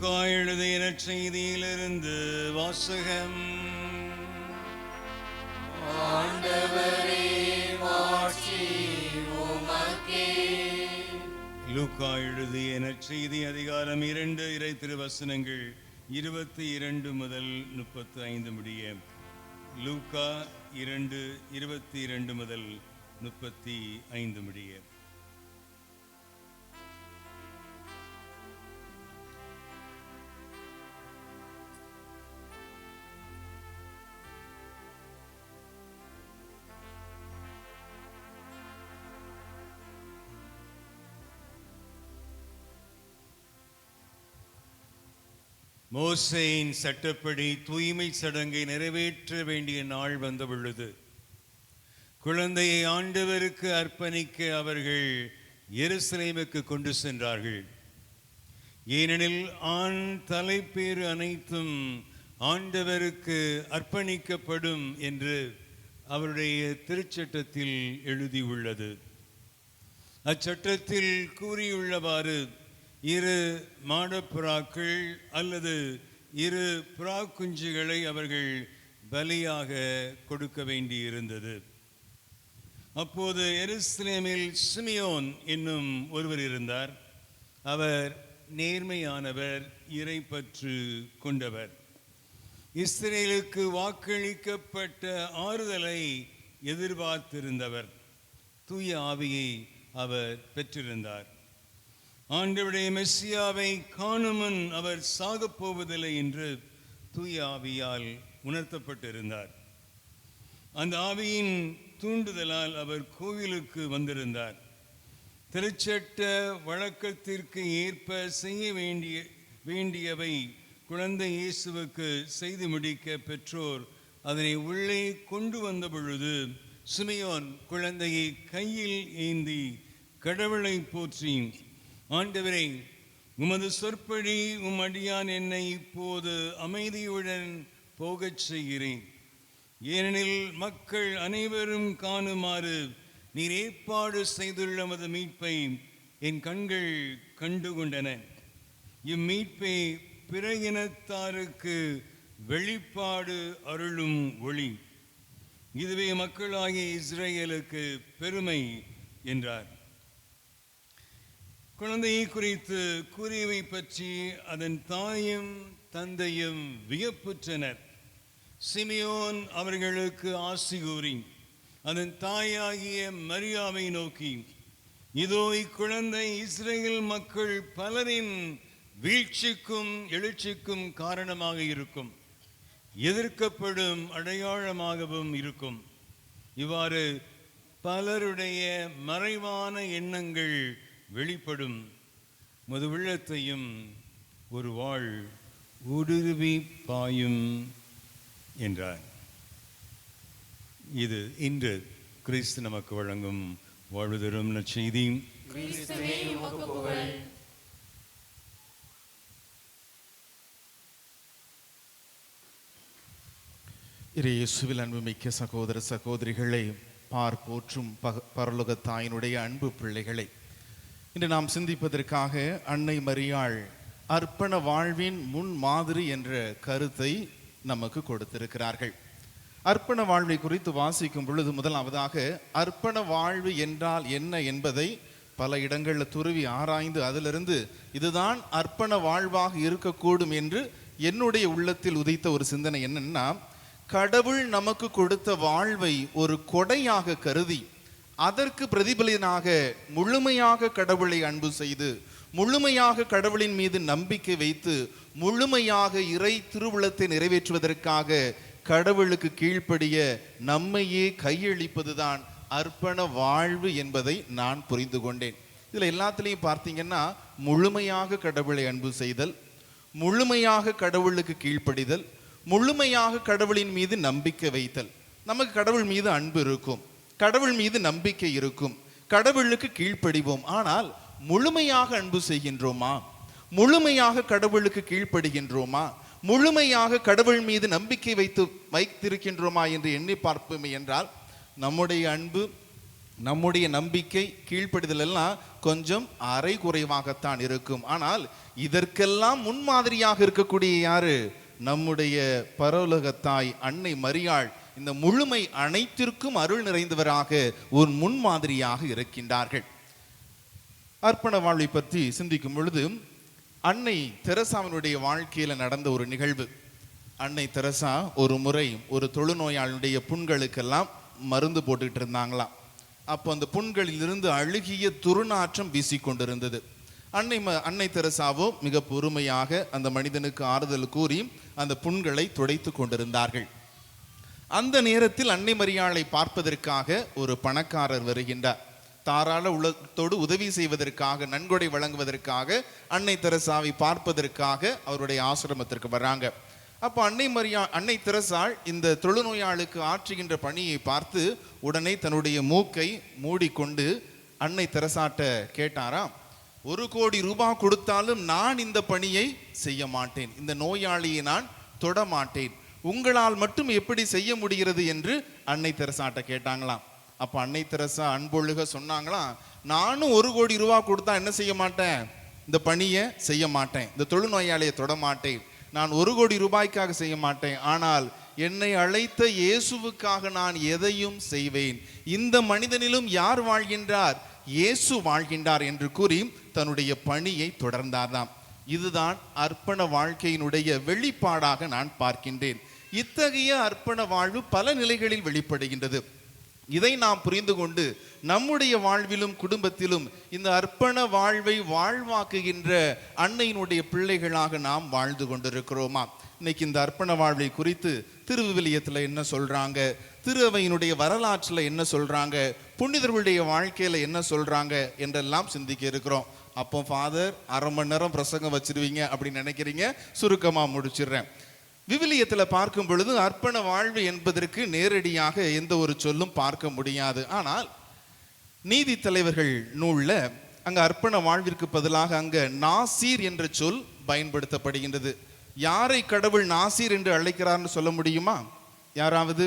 லூக்கா எழுதிய செய்தியிலிருந்து வாசகம். லூக்கா எழுதிய நற்செய்தி அதிகாரம் இரண்டு இறை திருவசனங்கள் இருபத்தி இரண்டு முதல் முப்பத்து ஐந்து முடிய. லூக்கா இரண்டு இருபத்தி இரண்டு முதல் முப்பத்தி ஐந்து முடிய. மோசேயின் சட்டப்படி தூய்மை சடங்கை நிறைவேற்ற வேண்டிய நாள் வந்துள்ளது குழந்தையை ஆண்டவருக்கு அர்ப்பணிக்க அவர்கள் எருசலேமுக்கு கொண்டு சென்றார்கள். ஏனெனில் ஆண் தலைப்பேறு அனைத்தும் ஆண்டவருக்கு அர்ப்பணிக்கப்படும் என்று அவருடைய திருச்சட்டத்தில் எழுதியுள்ளது. அச்சட்டத்தில் கூறியுள்ளவாறு இரு மாடப்புறாக்கள் அல்லது இரு புறா குஞ்சுகளை அவர்கள் பலியாக கொடுக்க வேண்டியிருந்தது. அப்போது எருசலேமில் சிமியோன் என்னும் ஒருவர் இருந்தார். அவர் நேர்மையானவர் இறைப்பற்று கொண்டவர். இஸ்ரேலுக்கு வாக்களிக்கப்பட்ட ஆறுதலை எதிர்பார்த்திருந்தவர். தூய ஆவியை அவர் பெற்றிருந்தார். ஆண்டவுடைய மெஸ்ஸியாவை காணுமன் அவர் சாகப் போவதில்லை என்று தூய ஆவியால் உணர்த்தப்பட்டிருந்தார். அந்த ஆவியின் தூண்டுதலால் அவர் கோவிலுக்கு வந்திருந்தார். திருச்சட்ட வழக்கத்திற்கு ஏற்ப செய்ய வேண்டிய வேண்டியவை குழந்தை இயேசுவுக்கு செய்து முடிக்க பெற்றோர் அதனை உள்ளே கொண்டு வந்த பொழுது சுமையோன் குழந்தையை கையில் ஏந்தி கடவுளை போற்றி ஆண்டவரே உமது சொற்படி உம் அடியான் என்னை இப்போது அமைதியுடன் போகச் செய்கிறேன். ஏனெனில் மக்கள் அனைவரும் காணுமாறு நீர் ஏற்பாடு செய்துள்ளமது மீட்பை என் கண்கள் கண்டுகொண்டன. இம்மீட்பை பிற இனத்தாருக்கு வெளிப்பாடு அருளும் ஒளி. இதுவே மக்களாகிய இஸ்ரேலுக்கு பெருமை என்றார். குழந்தையை குறித்து கூறியவை பற்றி அதன் தாயும் தந்தையும் வியப்புற்றனர். சிமியோன் அவர்களுக்கு ஆசி கூறி அதன் தாயாகிய மரியாவை நோக்கி இதோ இக்குழந்தை இஸ்ரேல் மக்கள் பலரின் வீழ்ச்சிக்கும் எழுச்சிக்கும் காரணமாக இருக்கும். எதிர்க்கப்படும் அடையாளமாகவும் இருக்கும். இவ்வாறு பலருடைய மறைவான எண்ணங்கள் வெளிப்படும் மது உள்ளத்தையும் ஒரு வாழ் ஊடுருவி பாயும் என்றார். இது இன்று கிறிஸ்து நமக்கு வழங்கும் வாழ்வு தரும் நற்செய்தி இயேசுவில் அன்புமிக்க சகோதர சகோதரிகளை பார் போற்றும் பக பரலோக தாயினுடைய அன்பு பிள்ளைகளை இன்று நாம் சிந்திப்பதற்காக அன்னை மரியாள் அர்ப்பண வாழ்வின் முன் மாதிரி என்ற கருத்தை நமக்கு கொடுத்திருக்கிறார்கள். அர்ப்பண வாழ்வை குறித்து வாசிக்கும் பொழுது முதலாவதாக அர்ப்பண வாழ்வு என்றால் என்ன என்பதை பல இடங்களில் துருவி ஆராய்ந்து அதிலிருந்து இதுதான் அர்ப்பண வாழ்வாக இருக்கக்கூடும் என்று என்னுடைய உள்ளத்தில் உதித்த ஒரு சிந்தனை என்னன்னா கடவுள் நமக்கு கொடுத்த வாழ்வை ஒரு கொடையாக கருதி அதற்கு பிரதிபலனாக முழுமையாக கடவுளை அன்பு செய்து முழுமையாக கடவுளின் மீது நம்பிக்கை வைத்து முழுமையாக இறை திருவுளத்தை நிறைவேற்றுவதற்காக கடவுளுக்கு கீழ்ப்படிய நம்மையே கையளிப்பதுதான் அர்ப்பண வாழ்வு என்பதை நான் புரிந்து கொண்டேன். இதுல எல்லாத்துலேயும் பார்த்தீங்கன்னா முழுமையாக கடவுளை அன்பு செய்தல் முழுமையாக கடவுளுக்கு கீழ்ப்படிதல் முழுமையாக கடவுளின் மீது நம்பிக்கை வைத்தல். நமக்கு கடவுள் மீது அன்பு இருக்கும். கடவுள் மீது நம்பிக்கை இருக்கும். கடவுளுக்கு கீழ்ப்படிவோம். ஆனால் முழுமையாக அன்பு செய்கின்றோமா? முழுமையாக கடவுளுக்கு கீழ்ப்படுகின்றோமா? முழுமையாக கடவுள் மீது நம்பிக்கை வைத்து வைத்திருக்கின்றோமா என்று எண்ணி பார்ப்போமே என்றால் நம்முடைய அன்பு நம்முடைய நம்பிக்கை கீழ்ப்படுதல் எல்லாம் கொஞ்சம் அரை குறைவாகத்தான் இருக்கும். ஆனால் இதற்கெல்லாம் முன்மாதிரியாக இருக்கக்கூடிய யாரு? நம்முடைய பரவலகத்தாய் அன்னை மரியாள். இந்த முழுமை அனைத்திற்கும் அருள் நிறைந்தவராக ஒரு முன்மாதிரியாக இருக்கின்றார்கள். அர்ப்பண வாழ்வை பற்றி சிந்திக்கும் பொழுது அன்னை தெரசாவினுடைய வாழ்க்கையில நடந்த ஒரு நிகழ்வு. அன்னை தெரசா ஒரு முறை ஒரு தொழுநோயாளனுடைய புண்களுக்கெல்லாம் மருந்து போட்டுக்கிட்டு இருந்தாங்களாம். அப்போ அந்த புண்களிலிருந்து அழுகிய துர்நாற்றம் வீசிக்கொண்டிருந்தது. அன்னை ம அன்னை தெரசாவோ மிக பொறுமையாக அந்த மனிதனுக்கு ஆறுதல் கூறி அந்த புண்களை துடைத்து கொண்டிருந்தார்கள். அந்த நேரத்தில் அன்னை மரியாளை பார்ப்பதற்காக ஒரு பணக்காரர் வருகின்றார். தாராள உள்ளத்தோடு உதவி செய்வதற்காக நன்கொடை வழங்குவதற்காக அன்னை தெரசாவை பார்ப்பதற்காக அவருடைய ஆசிரமத்திற்கு வராங்க. அப்போ அன்னை மரியா அன்னை தெரசாள் இந்த தொழுநோயாளுக்கு ஆற்றுகின்ற பணியை பார்த்து உடனே தன்னுடைய மூக்கை மூடிக்கொண்டு அன்னை தெரசாட்ட கேட்டாராம் ஒரு கோடி ரூபாய் கொடுத்தாலும் நான் இந்த பணியை செய்ய மாட்டேன். இந்த நோயாளியை நான் தொட மாட்டேன். உங்களால் மட்டும் எப்படி செய்ய முடிகிறது என்று அன்னை தெரசாட்ட கேட்டாங்களாம். அப்ப அன்னை தெரசா அன்பொழுக சொன்னாங்களாம் நானும் ஒரு கோடி ரூபா கொடுத்தா என்ன செய்ய மாட்டேன்? இந்த பணியை செய்ய மாட்டேன். இந்த தொழுநோயாளியை தொட மாட்டேன். நான் ஒரு கோடி ரூபாய்க்காக செய்ய மாட்டேன். ஆனால் என்னை அழைத்த இயேசுவுக்காக நான் எதையும் செய்வேன். இந்த மனிதனிலும் யார் வாழ்கின்றார்? இயேசு வாழ்கின்றார் என்று கூறி தன்னுடைய பணியை தொடர்ந்தார்தாம் இதுதான் அர்ப்பண வாழ்க்கையினுடைய வெளிப்பாடாக நான் பார்க்கின்றேன். இத்தகைய அர்ப்பண வாழ்வு பல நிலைகளில் வெளிப்படுகின்றது. இதை நாம் புரிந்து கொண்டு நம்முடைய வாழ்விலும் குடும்பத்திலும் இந்த அர்ப்பண வாழ்வை வாழ்வாக்குகின்ற அன்னையினுடைய பிள்ளைகளாக நாம் வாழ்ந்து கொண்டிருக்கிறோமா? இன்னைக்கு இந்த அர்ப்பண வாழ்வை குறித்து திருவிவிலியத்தில் என்ன சொல்றாங்க? திரு அவையினுடைய வரலாற்றில் என்ன சொல்றாங்க? புனிதர்களுடைய வாழ்க்கையில என்ன சொல்றாங்க? என்றெல்லாம் சிந்திக்க இருக்கிறோம். அப்போ ஃபாதர் அரை மணி நேரம் பிரசங்கம் வச்சிருவீங்க அப்படின்னு நினைக்கிறீங்க. சுருக்கமா முடிச்சிடுறேன். விவிலியத்தில் பார்க்கும் பொழுது அர்ப்பண வாழ்வு என்பதற்கு நேரடியாக எந்த ஒரு சொல்லும் பார்க்க முடியாது. ஆனால் நீதி தலைவர்கள் நூலில் அங்க அர்ப்பண வாழ்விற்கு பதிலாக அங்க நாசீர் என்ற சொல் பயன்படுத்தப்படுகின்றது. யாரை கடவுள் நாசீர் என்று அழைக்கிறார்னு சொல்ல முடியுமா? யாராவது?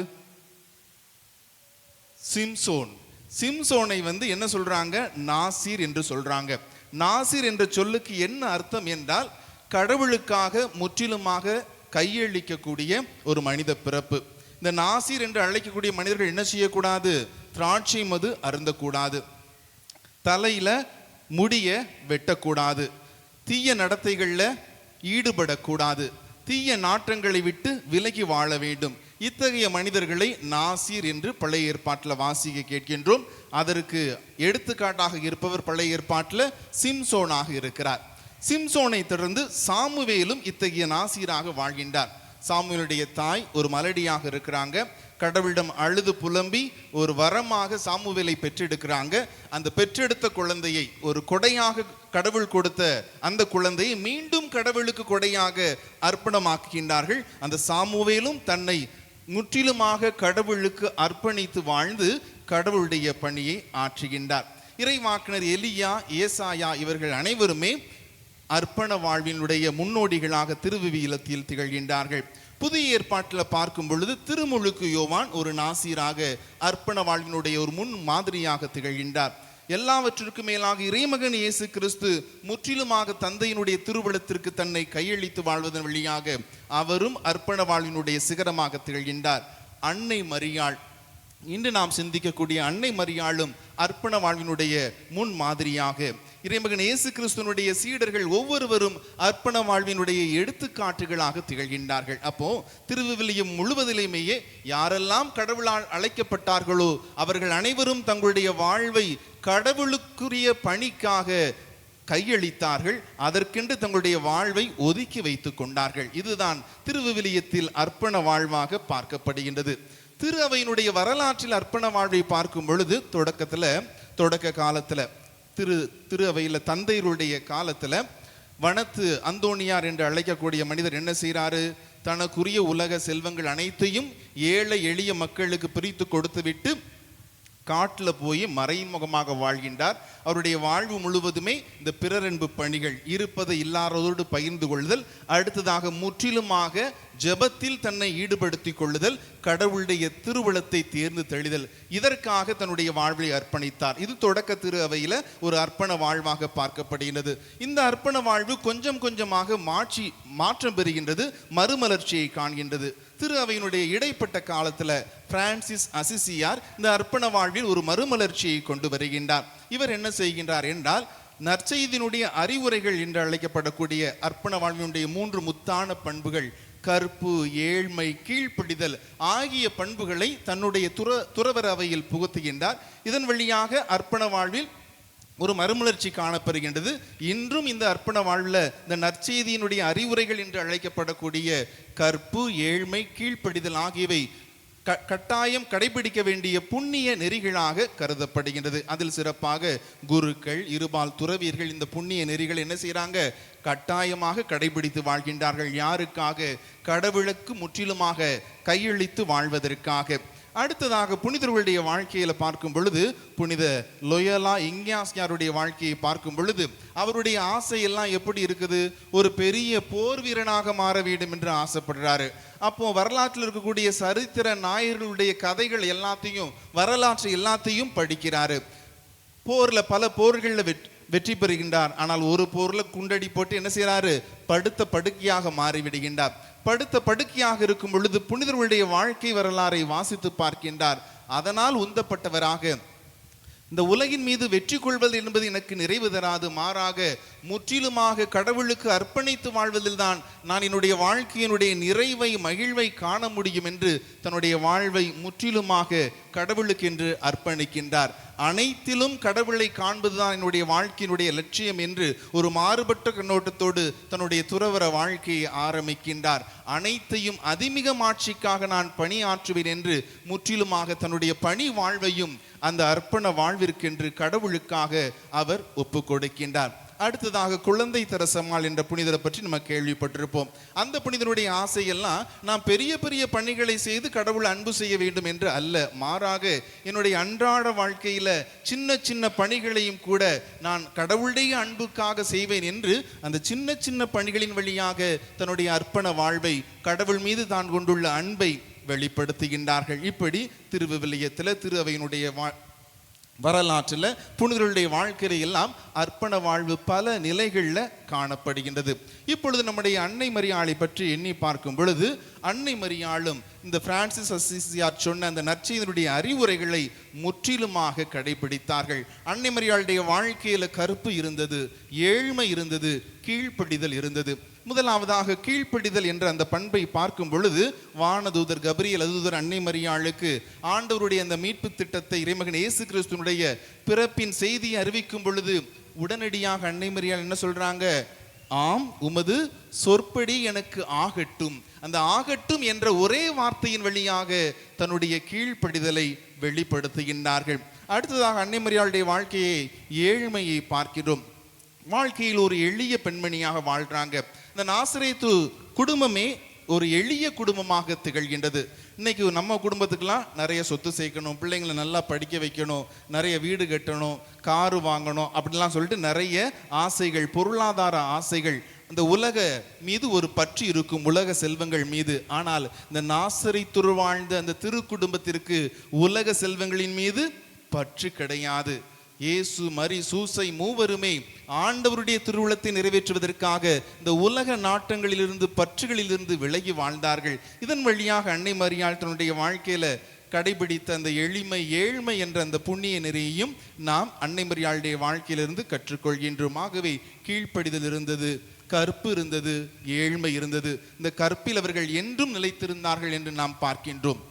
சிம்சோன். சிம்சோனை வந்து என்ன சொல்றாங்க? நாசீர் என்று சொல்றாங்க. நாசீர் என்ற சொல்லுக்கு என்ன அர்த்தம் என்றால் கடவுளுக்காக முற்றிலுமாக கையளிக்கக்கூடிய ஒரு மனித பிறப்பு. இந்த நாசீர் என்று அழைக்கக்கூடிய மனிதர்கள் என்ன செய்யக்கூடாது? திராட்சை மது அருந்தக்கூடாது. தலையில முடிய வெட்டக்கூடாது. தீய நடத்தைகள்ல ஈடுபடக்கூடாது. தீய நாற்றங்களை விட்டு விலகி வாழ வேண்டும். இத்தகைய மனிதர்களை நாசீர் என்று பழைய ஏற்பாட்டில் வாசிக்க கேட்கின்றோம். அதற்கு எடுத்துக்காட்டாக இருப்பவர் பழைய ஏற்பாட்டில் சிம்சோனாக இருக்கிறார். சிம்சோனை தொடர்ந்து சாமுவேலும் இத்தகைய நாசீராக வாழ்கின்றார். சாமுவேலுடைய தாய் ஒரு மலடியாக இருக்கிறாங்க. கடவுளிடம் அழுது புலம்பி ஒரு வரமாக சாமுவேலை பெற்றெடுக்கிறாங்க. அந்த பெற்றெடுத்த குழந்தையை ஒரு கொடையாக கடவுள் கொடுத்த அந்த குழந்தையை மீண்டும் கடவுளுக்கு கொடையாக அர்ப்பணமாக்குகின்றார்கள். அந்த சாமுவேலும் தன்னை முற்றிலுமாக கடவுளுக்கு அர்ப்பணித்து வாழ்ந்து கடவுளுடைய பணியை ஆற்றுகின்றார். இறைவாக்கினர் எலியா ஏசாயா இவர்கள் அனைவருமே அர்ப்பண வாழ்வினுடைய முன்னோடிகளாக திருவிவிலத்தில் திகழ்கின்றார்கள். புதிய ஏற்பாட்டில் பார்க்கும் பொழுது திருமுழுக்கு யோவான் ஒரு நாசீராக அர்ப்பண வாழ்வினுடைய ஒரு முன் மாதிரியாக திகழ்கின்றார். எல்லாவற்றிற்கும் மேலாக இறைமகன் இயேசு கிறிஸ்து முற்றிலுமாக தந்தையினுடைய திருவிழத்திற்கு தன்னை கையளித்து வாழ்வதன் வழியாக அவரும் அர்ப்பண வாழ்வினுடைய சிகரமாக திகழ்கின்றார். அன்னை மரியாள் இன்று நாம் சிந்திக்கக்கூடிய அன்னை மரியாளும் அர்ப்பண வாழ்வினுடைய முன் மாதிரியாக இறைமகன் இயேசு கிறிஸ்துவனுடைய சீடர்கள் ஒவ்வொருவரும் அர்ப்பண வாழ்வினுடைய எடுத்துக்காட்டுகளாக திகழ்கின்றார்கள். அப்போ திருவிவிலியம் முழுவதிலுமேயே யாரெல்லாம் கடவுளால் அழைக்கப்பட்டார்களோ அவர்கள் அனைவரும் தங்களுடைய வாழ்வை கடவுளுக்குரிய பணிக்காக கையளித்தார்கள். அதற்கென்று தங்களுடைய வாழ்வை ஒதுக்கி வைத்துக் கொண்டார்கள். இதுதான் திருவிவிலியத்தில் அர்ப்பண வாழ்வாக பார்க்கப்படுகின்றது. திரு அவையினுடைய வரலாற்றில் அர்ப்பண வாழ்வை பார்க்கும் பொழுது தொடக்கத்துல தொடக்க காலத்துல திரு திரு அவையில் தந்தையருடைய காலத்துல வனத்து அந்தோணியார் என்று அழைக்கக்கூடிய மனிதர் என்ன செய்கிறாரு தனக்குரிய உலக செல்வங்கள் அனைத்தையும் ஏழை எளிய மக்களுக்கு பிரித்து கொடுத்துவிட்டு காட்டில் போய் மறைமுகமாக வாழ்கின்றார். அவருடைய வாழ்வு முழுவதுமே இந்த பிறரன்பு பணிகள் இருப்பதை இல்லாததோடு பகிர்ந்து கொள்ளுதல் அடுத்ததாக முற்றிலுமாக ஜெபத்தில் தன்னை ஈடுபடுத்திக் கொள்ளுதல் கடவுளுடைய திருவளத்தை தேர்ந்து தெளிதல் இதற்காக தன்னுடைய வாழ்வை அர்ப்பணித்தார். இது தொடக்க திரு அவையில ஒரு அர்ப்பண வாழ்வாக பார்க்கப்படுகிறது இந்த அர்ப்பண வாழ்வு கொஞ்சம் கொஞ்சமாக மாற்றி மாற்றம் பெறுகின்றது மறுமலர்ச்சியை காண்கின்றது. திரு அவையினுடைய இடைப்பட்ட காலத்தில் பிரான்சிஸ் அசிசியார் இந்த அர்ப்பண வாழ்வில் ஒரு மறுமலர்ச்சியை கொண்டு வருகின்றார். இவர் என்ன செய்கின்றார் என்றால் நற்செய்தியினுடைய அறிவுரைகள் என்று அழைக்கப்படக்கூடிய அர்ப்பண வாழ்வினுடைய மூன்று முத்தான பண்புகள் கற்பு ஏழ்மை கீழ்ப்பிடிதல் ஆகிய பண்புகளை தன்னுடைய துற துறவர அவையில் புகுத்துகின்றார். இதன் வழியாக அர்ப்பண வாழ்வில் ஒரு மறுமலர்ச்சி காணப்படுகின்றது. இன்றும் இந்த அர்ப்பண வாழ்வில் இந்த நற்செய்தியினுடைய அறிவுரைகள் என்று அழைக்கப்படக்கூடிய கற்பு ஏழ்மை கீழ்ப்படிதல் ஆகியவை க கட்டாயம் கடைபிடிக்க வேண்டிய புண்ணிய நெறிகளாக கருதப்படுகின்றது. அதில் சிறப்பாக குருக்கள் இருபால் துறவியர்கள் இந்த புண்ணிய நெறிகள் என்ன செய்கிறாங்க கட்டாயமாக கடைபிடித்து வாழ்கின்றார்கள். யாருக்காக? கடவுளுக்கு முற்றிலுமாக கையளித்து வாழ்வதற்காக. அடுத்ததாக புனிதர்களுடைய வாழ்க்கையில பார்க்கும் பொழுது புனித லொயலா இங்கியாஸ்யாருடைய வாழ்க்கையை பார்க்கும் பொழுது அவருடைய ஆசையெல்லாம் எப்படி இருக்குது? ஒரு பெரிய போர் வீரனாக மாற வேண்டும் என்று ஆசைப்படுறாரு. அப்போ வரலாற்றில் இருக்கக்கூடிய சரித்திர நாயர்களுடைய கதைகள் எல்லாத்தையும் வரலாற்று எல்லாத்தையும் படிக்கிறாரு. போர்ல பல போர்களில் வெற்றி வெற்றி பெறுகின்றார். ஆனால் ஒரு போர்ல குண்டடி போட்டு என்ன செய்யறாரு படுத்த படுக்கையாக மாறிவிடுகின்றார். படுத்த படுக்கையாக இருக்கும் பொழுது புனிதர்களுடைய வாழ்க்கை வரலாறை வாசித்து பார்க்கின்றார். அதனால் உந்தப்பட்டவராக இந்த உலகின் மீது வெற்றி கொள்வது என்பது எனக்கு நிறைவு தராது. மாறாக முற்றிலுமாக கடவுளுக்கு அர்ப்பணித்து வாழ்வதில்தான் நான் என்னுடைய வாழ்க்கையினுடைய நிறைவை மகிழ்வை காண முடியும் என்று தன்னுடைய வாழ்வை முற்றிலுமாக கடவுளுக்கு என்று அர்ப்பணிக்கின்றார். அனைத்திலும் கடவுளை காண்பதுதான் என்னுடைய வாழ்க்கையினுடைய லட்சியம் என்று ஒரு மாறுபட்ட கண்ணோட்டத்தோடு தன்னுடைய துறவர வாழ்க்கையை ஆரம்பிக்கின்றார். அனைத்தையும் அதிமிக ஆட்சிக்காக நான் பணியாற்றுவேன் என்று முற்றிலுமாக தன்னுடைய பணி வாழ்வையும் அந்த அர்ப்பண வாழ்விற்கென்று கடவுளுக்காக அவர் ஒப்பு கொடுக்கின்றார் அடுத்ததாக குழந்தை தரசம்மாள் என்ற புனிதரை பற்றி நம்ம கேள்விப்பட்டிருப்போம். அந்த புனிதனுடைய ஆசையெல்லாம் நான் பெரிய பெரிய பணிகளை செய்து கடவுள் அன்பு செய்ய வேண்டும் என்று அல்ல. மாறாக என்னுடைய அன்றாட வாழ்க்கையில் சின்ன சின்ன பணிகளையும் கூட நான் கடவுளுடைய அன்புக்காக செய்வேன் என்று அந்த சின்ன சின்ன பணிகளின் வழியாக தன்னுடைய அர்ப்பண வாழ்வை கடவுள் மீது தான் கொண்டுள்ள அன்பை வெளிப்படுத்துகின்றார்கள். இப்படி திருவிவிலியத்தில் திரு அவையினுடைய வா வரலாற்றில் புனிதர்களுடைய வாழ்க்கையில எல்லாம் அர்ப்பண வாழ்வு பல நிலைகளில் காணப்படுகின்றது. இப்பொழுது நம்முடைய அன்னை மரியாளை பற்றி எண்ணி பார்க்கும் பொழுது அன்னை மரியாளும் இந்த பிரான்சிஸ் அசிசியார் சொன்ன அந்த நற்செய்தியினுடைய அறிவுரைகளை முற்றிலுமாக கடைபிடித்தார்கள். அன்னை மரியாளுடைய வாழ்க்கையில கருப்பு இருந்தது ஏழ்மை இருந்தது கீழ்ப்படிதல் இருந்தது. முதலாவதாக கீழ்ப்படிதல் என்ற அந்த பண்பை பார்க்கும் பொழுது வானதூதர் கபரியல் அதுதூதர் அன்னை மரியாளுக்கு ஆண்டவருடைய அந்த மீட்பு திட்டத்தை இறைமகன் இயேசு கிறிஸ்துனுடைய பிறப்பின் செய்தியை அறிவிக்கும் பொழுது உடனடியாக அன்னை மரியாள் என்ன சொல்றாங்க? ஆம் உமது சொற்படி எனக்கு ஆகட்டும். அந்த ஆகட்டும் என்ற ஒரே வார்த்தையின் வழியாக தன்னுடைய கீழ்ப்படிதலை வெளிப்படுத்துகின்றார்கள். அடுத்ததாக அன்னை மரியாளுடைய வாழ்க்கையை ஏழ்மையை பார்க்கிறோம். வாழ்க்கையில் ஒரு எளிய பெண்மணியாக வாழ்றாங்க. இந்த நாசரேத்து குடும்பமே ஒரு எளிய குடும்பமாக திகழ்கின்றது. இன்னைக்கு நம்ம குடும்பத்துக்கெல்லாம் நிறைய சொத்து சேர்க்கணும் பிள்ளைங்களை நல்லா படிக்க வைக்கணும் நிறைய வீடு கட்டணும் காரு வாங்கணும் அப்படிலாம் சொல்லிட்டு நிறைய ஆசைகள் பொருளாதார ஆசைகள் இந்த உலக மீது ஒரு பற்று இருக்கும் உலக செல்வங்கள் மீது. ஆனால் இந்த நாசரை துருவாழ்ந்த அந்த திரு குடும்பத்திற்கு உலக செல்வங்களின் மீது பற்று கிடையாது. இயேசு மரி சூசை மூவருமே ஆண்டவருடைய திருவுளத்தை நிறைவேற்றுவதற்காக இந்த உலக நாட்டங்களிலிருந்து பற்றுகளிலிருந்து விலகி வாழ்ந்தார்கள். இதன் வழியாக அன்னை மரியாள் தன்னுடைய வாழ்க்கையில கடைபிடித்த அந்த எளிமை ஏழ்மை என்ற அந்த புண்ணிய நெறியையும் நாம் அன்னை மரியாளுடைய வாழ்க்கையிலிருந்து கற்றுக்கொள்கின்றோம். ஆகவே கீழ்ப்படிதல் இருந்தது கற்பு இருந்தது ஏழ்மை இருந்தது. இந்த கற்பில் அவர்கள் என்றும் நிலைத்திருந்தார்கள் என்று நாம் பார்க்கின்றோம்.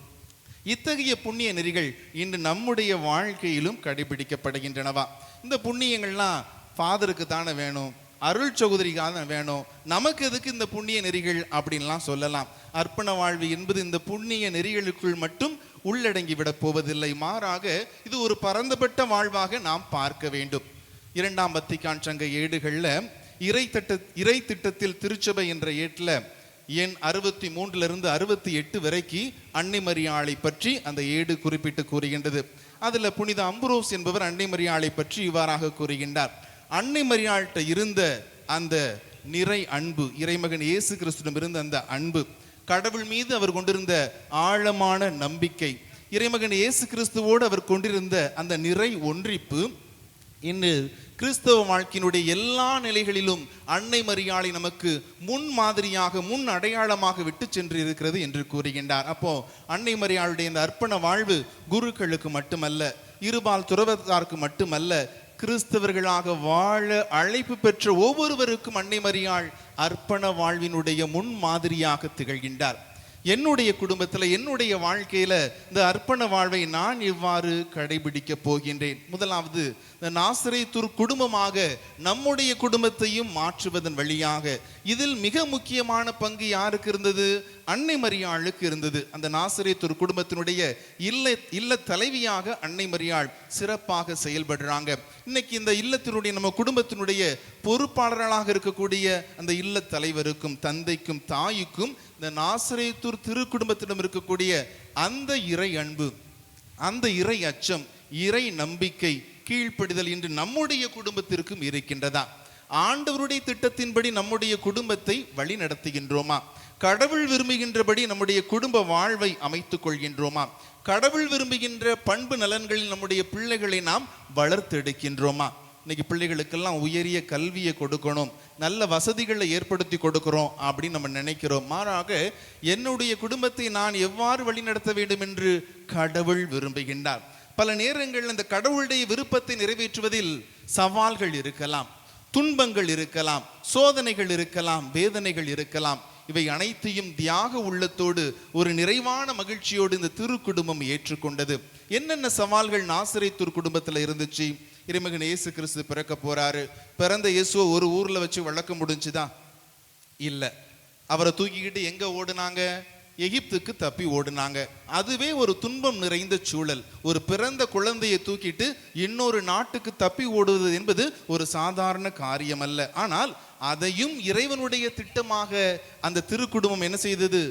இத்தகைய புண்ணிய நெறிகள் இன்று நம்முடைய வாழ்க்கையிலும் கடைபிடிக்கப்படுகின்றனவா? இந்த புண்ணியங்கள்லாம் ஃபாதருக்கு தானே வேணும் அருள் சகோதரிக்காக வேணும் நமக்கு எதுக்கு இந்த புண்ணிய நெறிகள் அப்படின்லாம் சொல்லலாம். அர்ப்பண வாழ்வு என்பது இந்த புண்ணிய நெறிகளுக்குள் மட்டும் உள்ளடங்கி விடப் போவதில்லை. மாறாக இது ஒரு பரந்தப்பட்ட வாழ்வாக நாம் பார்க்க வேண்டும். இரண்டாம் பத்திகான் சங்க ஏடுகளில் இறை திட்ட இறை திட்டத்தில் திருச்சபை என்ற ஏட்டில் எண் அறுபத்தி மூன்றுல இருந்து அறுபத்தி எட்டு வரைக்கு அன்னை மரியாளை பற்றி அந்த ஏடு குறிப்பிட்டு கூறுகின்றது. அதுல புனித அம்புரோஸ் என்பவர் அன்னை மரியாளை பற்றி இவ்வாறாக கூறுகின்றார். அன்னை மரியாள்கிட்ட இருந்த அந்த நிறை அன்பு இறைமகன் இயேசு கிறிஸ்துவிடம் இருந்த அந்த அன்பு கடவுள் மீது அவர் கொண்டிருந்த ஆழமான நம்பிக்கை இறைமகன் இயேசு கிறிஸ்துவோடு அவர் கொண்டிருந்த அந்த நிறை ஒன்றிப்பு இன்று கிறிஸ்தவ வாழ்க்கையினுடைய எல்லா நிலைகளிலும் அன்னை மரியாளை நமக்கு முன் மாதிரியாக முன் அடையாளமாக விட்டு சென்று இருக்கிறது என்று கூறுகின்றார். அப்போ அன்னை மரியாளுடைய இந்த அர்ப்பண வாழ்வு குருக்களுக்கு மட்டுமல்ல இருபால் துறவதார்க்கு மட்டுமல்ல கிறிஸ்தவர்களாக வாழ அழைப்பு பெற்ற ஒவ்வொருவருக்கும் அன்னை மரியாள் அர்ப்பண வாழ்வினுடைய முன் மாதிரியாக திகழ்கின்றார். என்னுடைய குடும்பத்துல என்னுடைய வாழ்க்கையில இந்த அர்ப்பண வாழ்வை நான் எவ்வாறு கடைபிடிக்கப் போகின்றேன். முதலாவது இந்த நாசரேத்தூர் குடும்பமாக நம்முடைய குடும்பத்தையும் மாற்றுவதன் வழியாக இதில் மிக முக்கியமான பங்கு யாருக்கு இருந்தது? அன்னை மரியாளுக்கு இருந்தது. அந்த நாசரேத்தூர் குடும்பத்தினுடைய இல்ல இல்ல தலைவியாக அன்னை மரியாள் சிறப்பாக செயல்படுறாங்க. இன்னைக்கு இந்த இல்லத்தினுடைய நம்ம குடும்பத்தினுடைய பொறுப்பாளர்களாக இருக்கக்கூடிய அந்த இல்ல தலைவருக்கும் தந்தைக்கும் தாய்க்கும் இந்த நாசரேத்தூர் திருக்குடும்பத்திடம் இருக்கக்கூடிய அந்த இறை அன்பு அந்த இறை அச்சம் இறை நம்பிக்கை கீழ்ப்படிதல் இன்று நம்முடைய குடும்பத்திற்கும் இருக்கின்றதா? ஆண்டவருடைய திட்டத்தின்படி நம்முடைய குடும்பத்தை வழி நடத்துகின்றோமா? கடவுள் விரும்புகின்றபடி நம்முடைய குடும்ப வாழ்வை அமைத்துக் கொள்கின்றோமா? கடவுள் விரும்புகின்ற பண்பு நலன்களில் நம்முடைய பிள்ளைகளை நாம் வளர்த்தெடுக்கின்றோமா இன்னைக்கு பிள்ளைகளுக்கெல்லாம் உயரிய கல்வியை கொடுக்கணும் நல்ல வசதிகளை ஏற்படுத்தி கொடுக்கிறோம் அப்படின்னு நம்ம நினைக்கிறோம். மாறாக என்னுடைய குடும்பத்தை நான் எவ்வாறு வழிநடத்த வேண்டும் என்று கடவுள் விரும்புகின்றார். பல நேரங்களில் இந்த கடவுளுடைய விருப்பத்தை நிறைவேற்றுவதில் சவால்கள் இருக்கலாம் துன்பங்கள் இருக்கலாம் சோதனைகள் இருக்கலாம் வேதனைகள் இருக்கலாம். இவை அனைத்தையும் தியாக உள்ளத்தோடு ஒரு நிறைவான மகிழ்ச்சியோடு இந்த திருக்குடும்பம் ஏற்றுக்கொண்டது. என்னென்ன சவால்கள் நாசிரைத்தூர் குடும்பத்துல இருந்துச்சு? இறைமகன் இயேசு கிறிஸ்து பிறக்க போறாரு. பிறந்த இயேசுவை ஒரு ஊர்ல வச்சு வளர்க்க முடிஞ்சுதா? இல்ல. அவரை தூக்கிக்கிட்டு எங்க ஓடுனாங்க? எகிப்துக்கு தப்பி ஓடுனாங்க. அதுவே ஒரு துன்பம் நிறைந்த சூழல். ஒரு பிறந்த குழந்தையை தூக்கிட்டு இன்னொரு நாட்டுக்கு தப்பி ஓடுவது என்பது ஒரு சாதாரண காரியம் அல்ல ஆனால் அதையும் இறைவனுடைய திட்டமாக அந்த திருக்குடும்பம் என்ன செய்தது?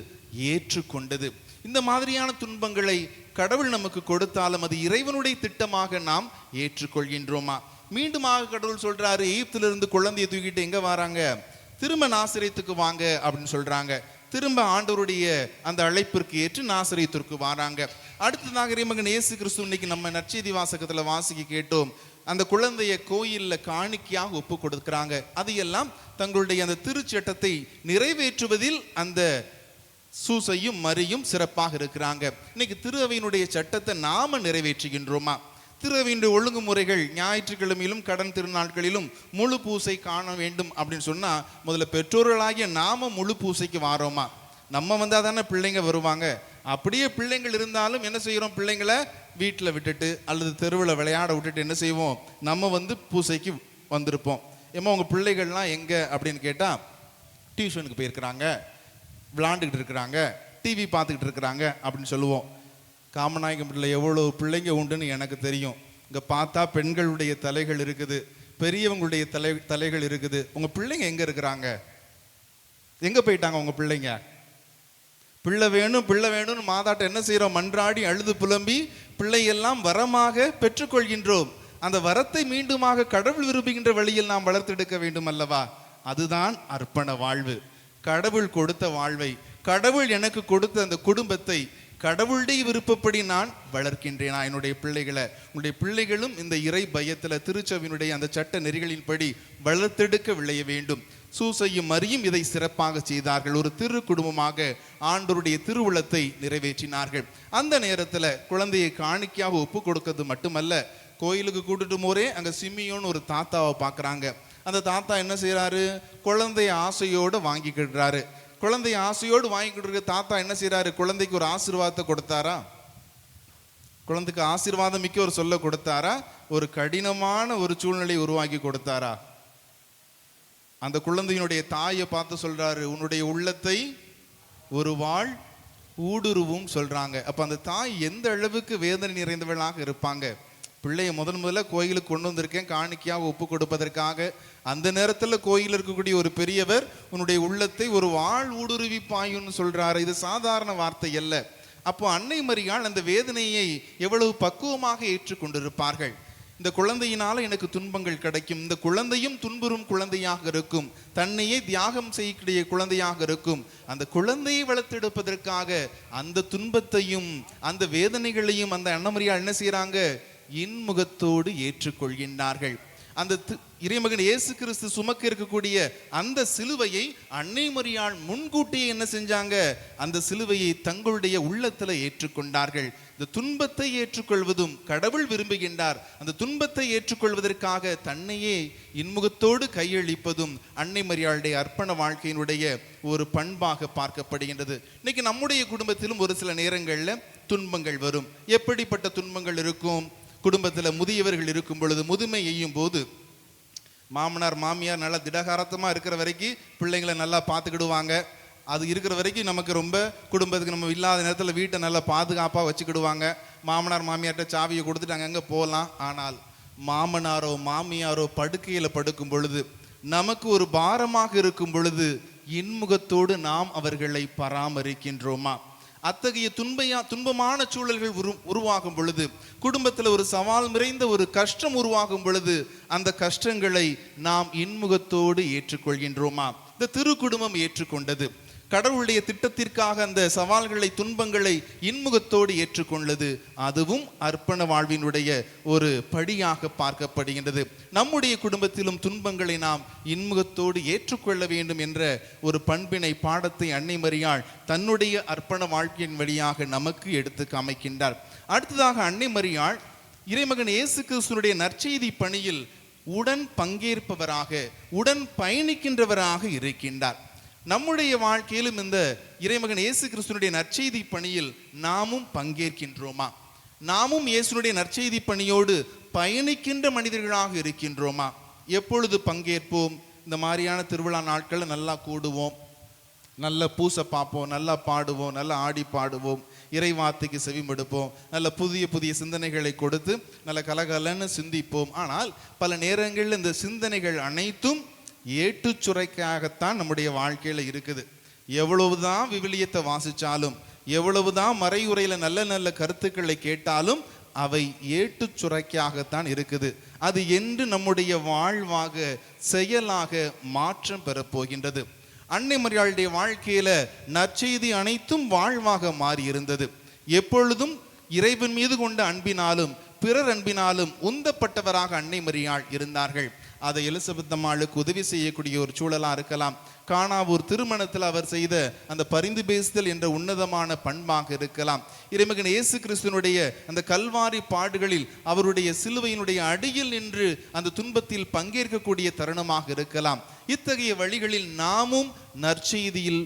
ஏற்றுக்கொண்டது. இந்த மாதிரியான துன்பங்களை கடவுள் நமக்கு கொடுத்தாலும் அது இறைவனுடைய திட்டமாக நாம் ஏற்றுக்கொள்கின்றோமா? மீண்டுமாக கடவுள் சொல்றாரு எகிப்திலிருந்து குழந்தையை தூக்கிட்டு எங்க வராங்க? திரும்ப நாசிரியத்துக்கு வாங்க அப்படின்னு சொல்றாங்க. திரும்ப ஆண்டவருடைய அந்த அழைப்பிற்கு ஏற்று நாசிரியத்திற்கு வராங்க. அடுத்த இறைமகன் இயேசு கிறிஸ்து இன்னைக்கு நம்ம நற்செய்தி வாசகத்துல வாசிக்க கேட்டோம். அந்த குழந்தைய கோயில்ல காணிக்கையாக ஒப்பு கொடுக்குறாங்க. அதையெல்லாம் தங்களுடைய அந்த திருச்சட்டத்தை நிறைவேற்றுவதில் அந்த சூசையும் மரியும் சிறப்பாக இருக்கிறாங்க. இன்னைக்கு திருவையினுடைய சட்டத்தை நாம நிறைவேற்றுகின்றோமா? திரு ஒழுங்குமுறைகள் ஞாயிற்றுக்கிழமையிலும் கடன் திருநாட்களிலும் முழு பூசை காண வேண்டும் அப்படின்னு சொன்னால் முதல்ல பெற்றோர்களாகிய நாம முழு பூசைக்கு வாரோமா? நம்ம வந்தால் தானே பிள்ளைங்க வருவாங்க. அப்படியே பிள்ளைங்கள் இருந்தாலும் என்ன செய்கிறோம் பிள்ளைங்களை வீட்டில் விட்டுட்டு அல்லது தெருவில் விளையாட விட்டுட்டு என்ன செய்வோம்? நம்ம வந்து பூசைக்கு வந்திருப்போம். ஏமா உங்கள் பிள்ளைகள்லாம் எங்கே? அப்படின்னு கேட்டால் டியூஷனுக்கு போயிருக்கிறாங்க விளாண்டுக்கிட்டு இருக்கிறாங்க டிவி பார்த்துக்கிட்டு இருக்கிறாங்க அப்படின்னு சொல்லுவோம். காமநாயகம்பட்டில் எவ்வளோ பிள்ளைங்க உண்டுன்னு எனக்கு தெரியும். இங்கே பார்த்தா பெண்களுடைய தலைகள் இருக்குது பெரியவங்களுடைய தலை தலைகள் இருக்குது. உங்கள் பிள்ளைங்க எங்கே இருக்கிறாங்க? எங்கே போயிட்டாங்க உங்கள் பிள்ளைங்க? பிள்ளை வேணும் பிள்ளை வேணும்னு மாதாட்ட என்ன செய்கிறோம் மன்றாடி அழுது புலம்பி பிள்ளையெல்லாம் வரமாக பெற்றுக்கொள்கின்றோம். அந்த வரத்தை மீண்டுமாக கடவுள் விரும்புகின்ற வழியில் நாம் வளர்த்தெடுக்க வேண்டும் அல்லவா? அதுதான் அர்ப்பண வாழ்வு. கடவுள் கொடுத்த வாழ்வை கடவுள் எனக்கு கொடுத்த அந்த குடும்பத்தை கடவுளுடைய விருப்பப்படி நான் வளர்க்கின்றேனா? என்னுடைய பிள்ளைகளை உங்களுடைய பிள்ளைகளும் இந்த இறை பயத்தில் திருச்சவினுடைய அந்த சட்ட நெறிகளின்படி வளர்த்தெடுக்க விளைய வேண்டும். சூசையும் மரியும் இதை சிறப்பாக செய்தார்கள். ஒரு திரு குடும்பமாக ஆண்டோருடைய திருவுளத்தை நிறைவேற்றினார்கள். அந்த நேரத்தில் குழந்தையை காணிக்கையாக ஒப்பு கொடுக்கிறது மட்டுமல்ல கோயிலுக்கு கூட்டிட்டு போறே அங்க சிம்மியோன்னு ஒரு தாத்தாவை பார்க்கறாங்க. அந்த தாத்தா என்ன செய்கிறாரு குழந்தைய ஆசையோடு வாங்கிக்கிடுறாரு. குழந்தைய ஆசையோடு வாங்கிக்கிட்டு இருக்க தாத்தா என்ன செய்கிறாரு குழந்தைக்கு ஒரு ஆசீர்வாதத்தை கொடுத்தாரா? குழந்தைக்கு ஆசீர்வாதம் மிக்க ஒரு சொல்ல கொடுத்தாரா? ஒரு கடினமான ஒரு சூழ்நிலையை உருவாக்கி கொடுத்தாரா? அந்த குழந்தையினுடைய தாயை பார்த்து சொல்றாரு உன்னுடைய உள்ளத்தை ஒரு வாழ் ஊடுருவும் சொல்றாங்க. அப்ப அந்த தாய் எந்த அளவுக்கு வேதனை நிறைந்தவளாக இருப்பாங்க? பிள்ளைய முதன் முதல்ல கோயிலுக்கு கொண்டு வந்திருக்கேன். காணிக்கையாக ஒப்பு கொடுப்பதற்காக. அந்த நேரத்தில் கோயில் இருக்கக்கூடிய ஒரு பெரியவர் உன்னுடைய உள்ளத்தை ஒரு வாழ் ஊடுருவி பாயும்னு சொல்கிறாரு இது சாதாரண வார்த்தை அல்ல. அப்போ அன்னை மரியாள் அந்த வேதனையை எவ்வளவு பக்குவமாக ஏற்றுக்கொண்டிருப்பார்கள். இந்த குழந்தையினால் எனக்கு துன்பங்கள் கிடைக்கும். இந்த குழந்தையும் துன்புறும் குழந்தையாக இருக்கும். தன்னையே தியாகம் செய்யக்கூடிய குழந்தையாக இருக்கும். அந்த குழந்தையை வளர்த்தெடுப்பதற்காக அந்த துன்பத்தையும் அந்த வேதனைகளையும் அந்த அன்னமரியால் என்ன செய்கிறாங்க இன்முகத்தோடு ஏற்றுக்கொள்கின்றார்கள். அந்த தி- இறைமகன் இயேசு கிறிஸ்து சுமக்க இருக்கக்கூடிய அந்த சிலுவையை அன்னை மரியாள் முன்கூட்டியே என்ன செஞ்சாங்க? அந்த சிலுவையை தங்களுடைய உள்ளத்துல ஏற்றுக்கொண்டார்கள். இந்த துன்பத்தை ஏற்றுக்கொள்வதும் கடவுள் விரும்புகின்றார். அந்த துன்பத்தை ஏற்றுக்கொள்வதற்காக தன்னையே இன்முகத்தோடு கையளிப்பதும் அன்னை மரியாளுடைய அர்ப்பண வாழ்க்கையினுடைய ஒரு பண்பாக பார்க்கப்படுகின்றது. இன்னைக்கு நம்முடைய குடும்பத்திலும் ஒரு சில நேரங்கள்ல துன்பங்கள் வரும். எப்படிப்பட்ட துன்பங்கள் இருக்கும்? குடும்பத்தில் முதியவர்கள் இருக்கும் பொழுது முதுமை எய்யும் போது மாமனார் மாமியார் நல்லா திடகாரத்தமாக இருக்கிற வரைக்கும் பிள்ளைங்களை நல்லா பார்த்துக்கிடுவாங்க. அது இருக்கிற வரைக்கும் நமக்கு ரொம்ப குடும்பத்துக்கு நம்ம இல்லாத நேரத்தில் வீட்டை நல்லா பாதுகாப்பாக வச்சுக்கிடுவாங்க. மாமனார் மாமியார்கிட்ட சாவியை கொடுத்துட்டு அங்கங்கே போகலாம் ஆனால் மாமனாரோ மாமியாரோ படுக்கையில் படுக்கும் பொழுது நமக்கு ஒரு பாரமாக இருக்கும் பொழுது இன்முகத்தோடு நாம் அவர்களை பராமரிக்கின்றோமா? அத்தகைய துன்பையா துன்பமான சூழல்கள் உரு உருவாகும் பொழுது குடும்பத்தில் ஒரு சவால் நிறைந்த ஒரு கஷ்டம் உருவாகும் பொழுது அந்த கஷ்டங்களை நாம் இன்முகத்தோடு ஏற்றுக்கொள்கின்றோமா? இந்த திரு குடும்பம் ஏற்றுக்கொண்டது. கடவுளுடைய திட்டத்திற்காக அந்த சவால்களை துன்பங்களை இன்முகத்தோடு ஏற்றுக்கொண்டது அதுவும் அர்ப்பண வாழ்வினுடைய ஒரு படியாக பார்க்கப்படுகின்றது. நம்முடைய குடும்பத்திலும் துன்பங்களை நாம் இன்முகத்தோடு ஏற்றுக்கொள்ள வேண்டும் என்ற ஒரு பண்பினை பாடத்தை அன்னை மரியாள் தன்னுடைய அர்ப்பண வாழ்க்கையின் வழியாக நமக்கு எடுத்து காமிக்கின்றார். அடுத்ததாக அன்னை மரியாள் இறைமகன் இயேசு கிறிஸ்துனுடைய நற்செய்தி பணியில் உடன் பங்கேற்பவராக உடன் பயணிக்கின்றவராக இருக்கின்றார். நம்முடைய வாழ்க்கையிலும் இந்த இறைமகன் இயேசு கிறிஸ்துனுடைய நற்செய்தி பணியில் நாமும் பங்கேற்கின்றோமா? நாமும் இயேசுனுடைய நற்செய்தி பணியோடு பயணிக்கின்ற மனிதர்களாக இருக்கின்றோமா? எப்பொழுது பங்கேற்போம்? இந்த மாதிரியான திருவிழா நாட்களில் நல்லா கூடுவோம். நல்ல பூசை பார்ப்போம் நல்லா பாடுவோம் நல்லா ஆடி பாடுவோம் இறைவார்த்தைக்கு செவிமடுப்போம் நல்ல புதிய புதிய சிந்தனைகளை கொடுத்து நல்ல கலகலன்னு சிந்திப்போம். ஆனால் பல நேரங்களில் இந்த சிந்தனைகள் அனைத்தும் ஏட்டுச்சுரைக்காகத்தான் நம்முடைய வாழ்க்கையில் இருக்குது. எவ்வளவுதான் விவிலியத்தை வாசிச்சாலும் எவ்வளவுதான் மறையுறையில் நல்ல நல்ல கருத்துக்களை கேட்டாலும் அவை ஏட்டுச்சுரைக்காகத்தான் இருக்குது. அது என்று நம்முடைய வாழ்வாக செயலாக மாற்றம் பெறப்போகின்றது அன்னை மரியாளுடைய வாழ்க்கையில நற்செய்தி அனைத்தும் வாழ்வாக மாறி இருந்தது எப்பொழுதும் இறைவன் மீது கொண்ட அன்பினாலும் பிறர் அன்பினாலும் உந்தப்பட்டவராக அன்னை மரியாள் இருந்தார்கள். அதை எலிசபெத் அம்மாளுக்கு உதவி செய்யக்கூடிய ஒரு சூழலா இருக்கலாம். காணாவூர் திருமணத்தில் அவர் செய்த அந்த பரிந்து பேசுதல் என்ற உன்னதமான பண்பாக இருக்கலாம். இறைமகன் இயேசு கிறிஸ்துனுடைய அந்த கல்வாரி பாடுகளில் அவருடைய சிலுவையினுடைய அடியில் நின்று அந்த துன்பத்தில் பங்கேற்கக்கூடிய தருணமாக இருக்கலாம். இத்தகைய வழிகளில் நாமும் நற்செய்தியில்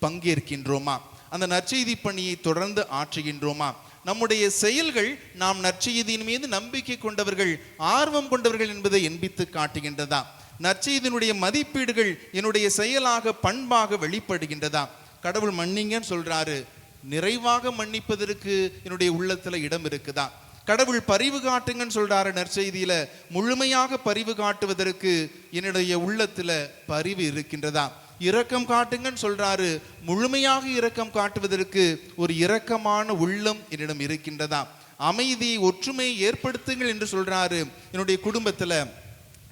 பங்கேற்கின்றோமா? அந்த நற்செய்தி பணியை தொடர்ந்து ஆற்றுகின்றோமா? நம்முடைய செயல்கள் நாம் நற்செய்தியின் மீது நம்பிக்கை கொண்டவர்கள் ஆர்வம் கொண்டவர்கள் என்பதை எண்பித்து காட்டுகின்றதா? நற்செய்தியினுடைய மதிப்பீடுகள் என்னுடைய செயலாக பண்பாக வெளிப்படுகின்றதா? கடவுள் மன்னிங்கன்னு சொல்றாரு. நிறைவாக மன்னிப்பதற்கு என்னுடைய உள்ளத்துல இடம் இருக்குதா? கடவுள் பரிவு காட்டுங்கன்னு சொல்றாரு நற்செய்தியில. முழுமையாக பரிவு காட்டுவதற்கு என்னுடைய உள்ளத்துல பரிவு இருக்கின்றதா? இரக்கம் காட்டுங்கன்னு சொல்றாரு. முழுமையாக இரக்கம் காட்டுவதற்கு ஒரு இரக்கமான உள்ளம் என்னிடம் இருக்கின்றதா? அமைதியை ஒற்றுமையை ஏற்படுத்துங்கள் என்று சொல்றாரு. என்னுடைய குடும்பத்துல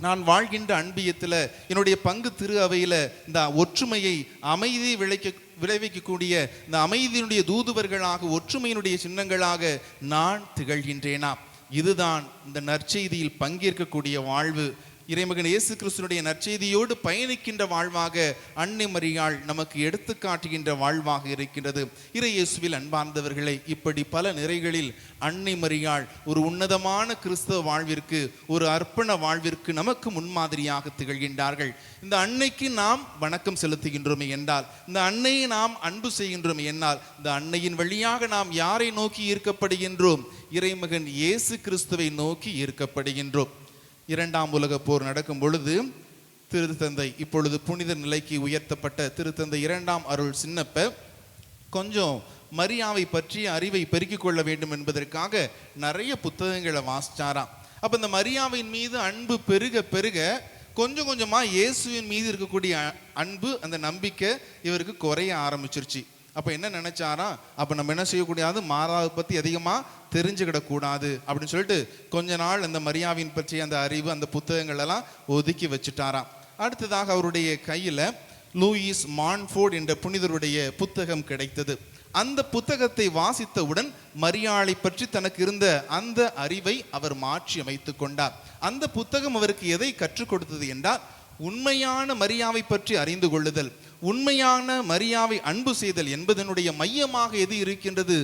நான் வாழ்கின்ற அன்பியத்தில் என்னுடைய பங்கு திரு அவையில் இந்த ஒற்றுமையை அமைதியை விளைக்க விளைவிக்கக்கூடிய இந்த அமைதியினுடைய தூதுவர்களாக ஒற்றுமையினுடைய சின்னங்களாக நான் திகழ்கின்றேனா? இதுதான் இந்த நற்செய்தியில் பங்கேற்கக்கூடிய வாழ்வு. இறைமகன் இயேசு கிறிஸ்துனுடைய நற்செய்தியோடு பயணிக்கின்ற வாழ்வாக அன்னை மரியாள் நமக்கு எடுத்து காட்டுகின்ற வாழ்வாக இருக்கின்றது. இறை இயேசுவில் அன்பார்ந்தவர்களை இப்படி பல நிறைகளில் அன்னை மரியாள் ஒரு உன்னதமான கிறிஸ்தவ வாழ்விற்கு ஒரு அர்ப்பண வாழ்விற்கு நமக்கு முன்மாதிரியாக திகழ்கின்றார்கள். இந்த அன்னைக்கு நாம் வணக்கம் செலுத்துகின்றோமே என்றால் இந்த அன்னையை நாம் அன்பு செய்கின்றோமே என்னால் இந்த அன்னையின் வழியாக நாம் யாரை நோக்கி ஈர்க்கப்படுகின்றோம்? இறைமகன் இயேசு கிறிஸ்துவை நோக்கி ஈர்க்கப்படுகின்றோம். இரண்டாம் உலகப் போர் நடக்கும் பொழுது திருத்தந்தை இப்பொழுது புனித நிலைக்கு உயர்த்தப்பட்ட திருத்தந்தை இரண்டாம் அருள் சின்னப்ப கொஞ்சம் மரியாவை பற்றிய அறிவை பெருக்கிக் கொள்ள வேண்டும் என்பதற்காக நிறைய புத்தகங்களை வாசிச்சாராம். அப்போ இந்த மரியாவின் மீது அன்பு பெருக பெருக கொஞ்சம் கொஞ்சமாக இயேசுவின் மீது இருக்கக்கூடிய அன்பு அந்த நம்பிக்கை இவருக்கு குறைய ஆரம்பிச்சிருச்சு. அப்ப என்ன நினைச்சாராம் அப்ப நம்ம என்ன செய்யக்கூடாது? மாறாவை பத்தி அதிகமா தெரிஞ்சுக்கிடக்கூடாது அப்படின்னு சொல்லிட்டு கொஞ்ச நாள் அந்த மரியாவின் பற்றி அந்த அறிவு அந்த புத்தகங்கள் எல்லாம் ஒதுக்கி வச்சுட்டாராம். அடுத்ததாக அவருடைய கையில லூயிஸ் மான்ஃபோர்ட் என்ற புனிதருடைய புத்தகம் கிடைத்தது. அந்த புத்தகத்தை வாசித்தவுடன் மரியாளை பற்றி தனக்கு இருந்த அந்த அறிவை அவர் மாற்றி அமைத்து கொண்டார். அந்த புத்தகம் அவருக்கு எதை கற்றுக் கொடுத்தது என்றால் உண்மையான மரியாவை பற்றி அறிந்து கொள்ளுதல். உண்மையான மரியாவை அன்பு செய்தல் என்பதனுடைய மையமாக எது இருக்கின்றது?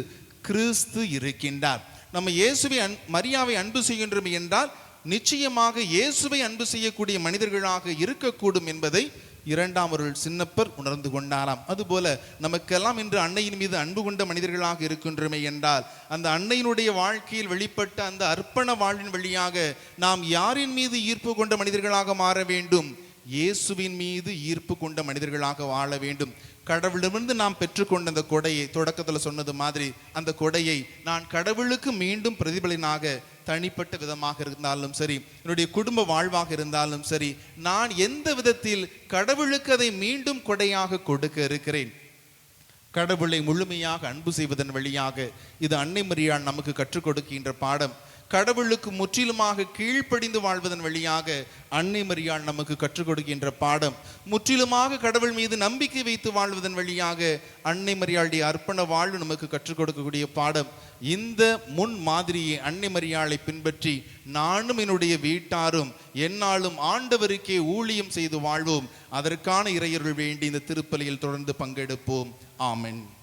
கிறிஸ்து இருக்கின்றார். நம்ம இயேசுவை அன் மரியாவை அன்பு செய்கின்றோம் என்றால் நிச்சயமாக இயேசுவை அன்பு செய்யக்கூடிய மனிதர்களாக இருக்கக்கூடும் என்பதை இரண்டாம் அருள் சின்னப்பர் உணர்ந்து கொண்டாராம். அதுபோல நமக்கெல்லாம் இன்று அன்னையின் மீது அன்பு கொண்ட மனிதர்களாக இருக்கின்றோமே என்றால் அந்த அன்னையினுடைய வாழ்க்கையில் வெளிப்பட்ட அந்த அர்ப்பண வாழ்வின் வழியாக நாம் யாரின் மீது ஈர்ப்பு கொண்ட மனிதர்களாக மாற வேண்டும்? இயேசுவின் மீது ஈர்ப்பு கொண்ட மனிதர்களாக வாழ வேண்டும். கடவுளிடமிருந்து நாம் பெற்றுக்கொண்ட அந்த கொடையை தொடக்கத்தில் சொன்னது மாதிரி அந்த கொடையை நான் கடவுளுக்கு மீண்டும் பிரதிபலனாக தனிப்பட்ட விதமாக இருந்தாலும் சரி என்னுடைய குடும்ப வாழ்வாக இருந்தாலும் சரி நான் எந்த விதத்தில் கடவுளுக்கு அதை மீண்டும் கொடையாக கொடுக்க இருக்கிறேன்? கடவுளை முழுமையாக அன்பு செய்வதன் வழியாக இது அன்னை மரியாள் நமக்கு கற்றுக் கொடுக்கின்ற பாடம். கடவுளுக்கு முற்றிலுமாக கீழ்ப்படிந்து வாழ்வதன் வழியாக அன்னை மரியாள் நமக்கு கற்றுக் கொடுக்கின்ற பாடம் முற்றிலுமாக கடவுள் மீது நம்பிக்கை வைத்து வாழ்வதன் வழியாக அன்னை மரியாளுடைய அர்ப்பண வாழ்வு நமக்கு கற்றுக் கொடுக்கக்கூடிய பாடம். இந்த முன் மாதிரியை அன்னை மரியாளை பின்பற்றி நானும் என்னுடைய வீட்டாரும் என்னாலும் ஆண்டவருக்கே ஊழியம் செய்து வாழ்வோம். அதற்கான இறையருள் வேண்டி இந்த திருப்பலியில் தொடர்ந்து பங்கெடுப்போம். ஆமென்.